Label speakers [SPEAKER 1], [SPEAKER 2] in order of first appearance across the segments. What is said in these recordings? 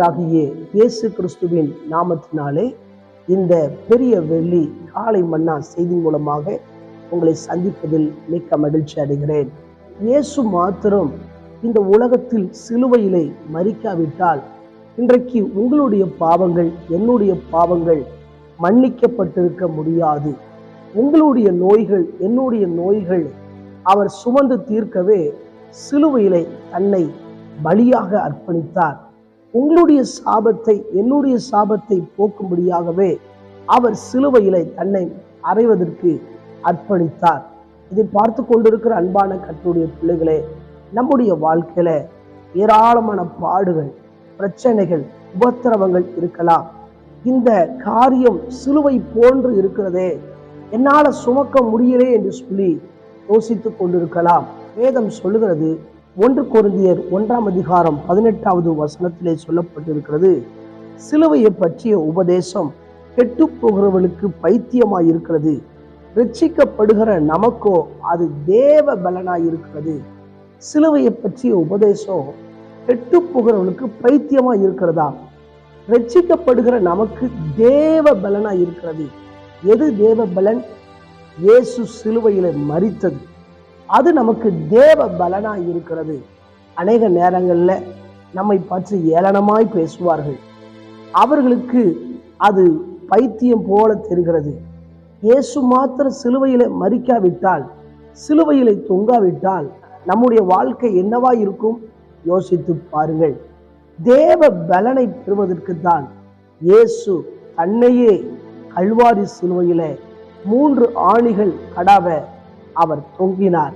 [SPEAKER 1] தந்தையே இயேசு கிறிஸ்துவின் நாமத்தினாலே இந்த பெரிய வெள்ளி காலை மன்னா செய்தி மூலமாக உங்களை சந்திப்பதில் மிக்க மகிழ்ச்சி அடைகிறேன். இயேசு மாத்திரம் இந்த உலகத்தில் சிலுவையிலே மறிக்காவிட்டால் இன்றைக்கு உங்களுடைய பாவங்கள் என்னுடைய பாவங்கள் மன்னிக்கப்பட்டிருக்க முடியாது. உங்களுடைய நோய்கள் என்னுடைய நோய்கள் அவர் சுமந்து தீர்க்கவே சிலுவையிலே தன்னை பலியாக அர்ப்பணித்தார். உங்களுடைய சாபத்தை என்னுடைய சாபத்தை போக்கும்படியாகவே அவர் சிலுவையிலே தன்னை அறைவதற்கு அர்ப்பணித்தார். இதை பார்த்து கொண்டிருக்கிற அன்பான கட்டுடைய பிள்ளைகளே நம்முடைய வாழ்க்கையில ஏராளமான பாடுகள் பிரச்சனைகள் உபத்திரவங்கள் இருக்கலாம். இந்த காரியம் சிலுவை போன்று இருக்கிறதே என்னால சுமக்க முடியலே என்று சொல்லி யோசித்துக் கொண்டிருக்கலாம். வேதம் சொல்லுகிறது ஒன்று கொருந்தியர் ஒன்றாம் அதிகாரம் பதினெட்டாவது வசனத்திலே சொல்லப்பட்டிருக்கிறது. சிலுவையை பற்றிய உபதேசம் கெட்டு போகிறவர்களுக்கு பைத்தியமாய் இருக்கிறது ரட்சிக்கப்படுகிற நமக்கோ அது தேவ பலனாய் இருக்கிறது சிலுவையை பற்றிய உபதேசம் கெட்டு போகிறவர்களுக்கு பைத்தியமாக இருக்கிறதா ரட்சிக்கப்படுகிற நமக்கு தேவ பலனாக இருக்கிறது எது தேவ பலன் இயேசு சிலுவையில் மறித்தது அது நமக்கு தேவ பலனாக இருக்கிறது. அநேக நேரங்களில் நம்மை பற்றி ஏளனமாய் பேசுவார்கள். அவர்களுக்கு அது பைத்தியம் போல தெரிகிறது. இயேசு மாத்திர சிலுவையில மறிக்காவிட்டால் சிலுவையில தொங்காவிட்டால் நம்முடைய வாழ்க்கை என்னவா இருக்கும்? யோசித்து பாருங்கள். தேவ பலனை பெறுவதற்கு தான் இயேசு தன்னையே கல்வாரி சிலுவையில் மூன்று ஆணிகள் கடாவ அவர் தொங்கினார்.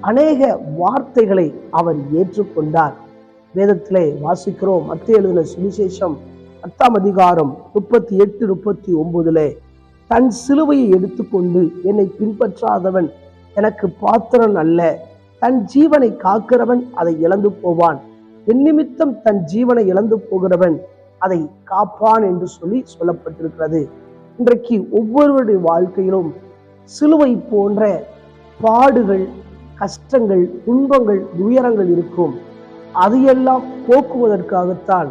[SPEAKER 1] அநேக வார்த்தைகளை அவர் ஏற்றுக்கொண்டார். வேதத்திலே வாசிக்கிறோம் மத்திய எழுதின சுவிசேஷம் பத்தாம் அதிகாரம் முப்பத்தி எட்டு முப்பத்தி ஒன்பதுல தன் சிலுவையை எடுத்துக்கொண்டு என்னை பின்பற்றாதவன் எனக்கு பாத்திரன் அல்ல. தன் ஜீவனை காக்கிறவன் அதை இழந்து போவான். என் நிமித்தம் தன் ஜீவனை இழந்து போகிறவன் அதை காப்பான் என்று சொல்லி சொல்லப்பட்டிருக்கிறது. இன்றைக்கு ஒவ்வொருவருடைய வாழ்க்கையிலும் சிலுவை போன்ற பாடுகள் கஷ்டங்கள் துன்பங்கள் துயரங்கள் இருக்கும். அதையெல்லாம் போக்குவதற்காகத்தான்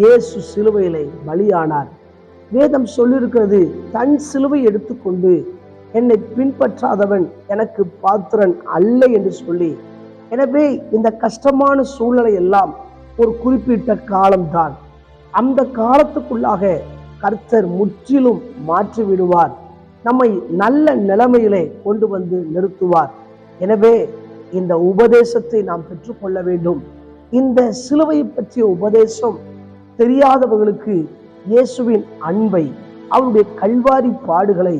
[SPEAKER 1] இயேசு சிலுவையிலே பலியானார். வேதம் சொல்லியிருக்கிறது தன் சிலுவை எடுத்துக்கொண்டு என்னை பின்பற்றாதவன் எனக்கு பாத்திரன் அல்ல என்று சொல்லி. எனவே இந்த கஷ்டமான சூழ்நிலை எல்லாம் ஒரு குறிப்பிட்ட காலம்தான். அந்த காலத்துக்குள்ளாக கர்த்தர் முற்றிலும் மாற்றி விடுவார் நம்மை நல்ல நிலைமையிலே கொண்டு வந்து நிறுத்துவார். எனவே இந்த உபதேசத்தை நாம் பெற்றுக்கொள்ள வேண்டும். இந்த சிலுவை பற்றிய உபதேசம் தெரியாதவர்களுக்கு இயேசுவின் அன்பை அவருடைய கல்வாரி பாடுகளை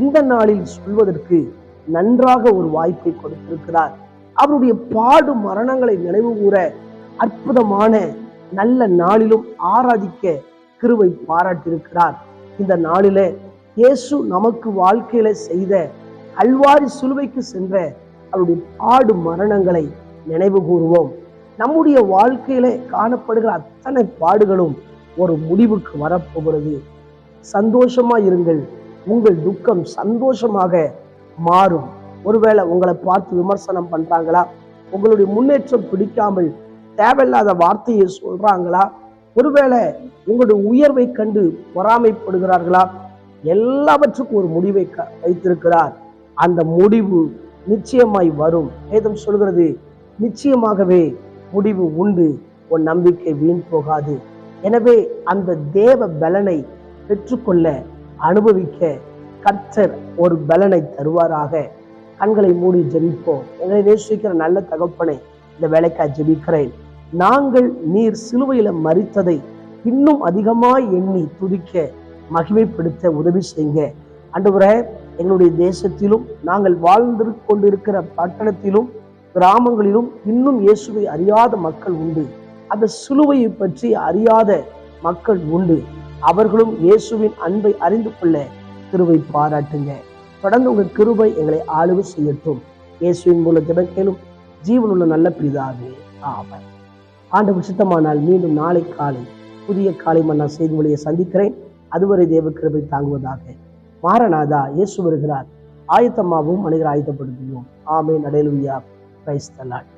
[SPEAKER 1] இந்த நாளில் சொல்வதற்கு நன்றாக ஒரு வாய்ப்பை கொடுத்திருக்கிறார். அவருடைய பாடு மரணங்களை நினைவு கூற அற்புதமான நல்ல நாளிலும் ஆராதிக்க கிருவை பாராட்டியிருக்கிறார். இந்த நாளிலே இயேசு நமக்கு வாழ்க்கையில செய்த அல்வாரி சிலுவைக்கு சென்ற அவருடைய பாடு மரணங்களை நினைவு கூறுவோம். நம்முடைய வாழ்க்கையில காணப்படுகிற அத்தனை பாடுகளும் ஒரு முடிவுக்கு வரப்போகிறது. சந்தோஷமா இருங்கள். உங்கள் துக்கம் சந்தோஷமாக மாறும். ஒருவேளை உங்களை பார்த்து விமர்சனம் பண்றாங்களா? உங்களுடைய முன்னேற்றம் பிடிக்காமல் தேவையில்லாத வார்த்தையை சொல்றாங்களா? ஒருவேளை உங்களுடைய உயர்வை கண்டு பொறாமைப்படுகிறார்களா? எல்லாவற்றுக்கும் ஒரு முடிவை க- வைத்திருக்கிறார். அந்த முடிவு நிச்சயமாய் வரும். வேதம் சொல்கிறது நிச்சயமாகவே முடிவு உண்டு. உன் நம்பிக்கை வீண் போகாது. எனவே அந்த தேவ பலனை பெற்றுக்கொள்ள அனுபவிக்க கர்த்தர் ஒரு பலனை தருவாராக. கண்களை மூடி ஜெபிப்போம். எங்களை நேசிக்கிற நல்ல தகப்பனை இந்த வேலைக்காய் ஜெபிக்கிறேன். நாங்கள் நீர் சிலுவையில மறித்ததை இன்னும் அதிகமாய் எண்ணி துதிக்க மகிமைப்படுத்த உதவி செய்யுங்க. அன்றுவரே எங்களுடைய தேசத்திலும் நாங்கள் வாழ்ந்து கொண்டிருக்கிற பட்டணத்திலும் கிராமங்களிலும் இன்னும் இயேசுவை அறியாத மக்கள் உண்டு. அந்த சிலுவையை பற்றி அறியாத மக்கள் உண்டு. அவர்களும் இயேசுவின் அன்பை அறிந்து கொள்ள கிருவை பாராட்டுங்க. தொடர்ந்து உங்கள் கிருவை எங்களை ஆளுவு செய்யட்டும். இயேசுவின் மூலம் ஜெபக்கேலும் ஜீவனுள்ள நல்ல பிதாவே. ஆவன் ஆண்டு சித்தமானால் மீண்டும் நாளை காலை புதிய காலை மன்னா செய்தி வழியை சந்திக்கிறேன். அதுவரை தேவ கிருபை தாங்குவதாக மாரநாதா இயேசு வருகிறார். ஆயத்தமாகவும் மனிதர் ஆயத்தப்படுத்துவோம். ஆமே நடைலுவியா கிரைஸ்தலாட்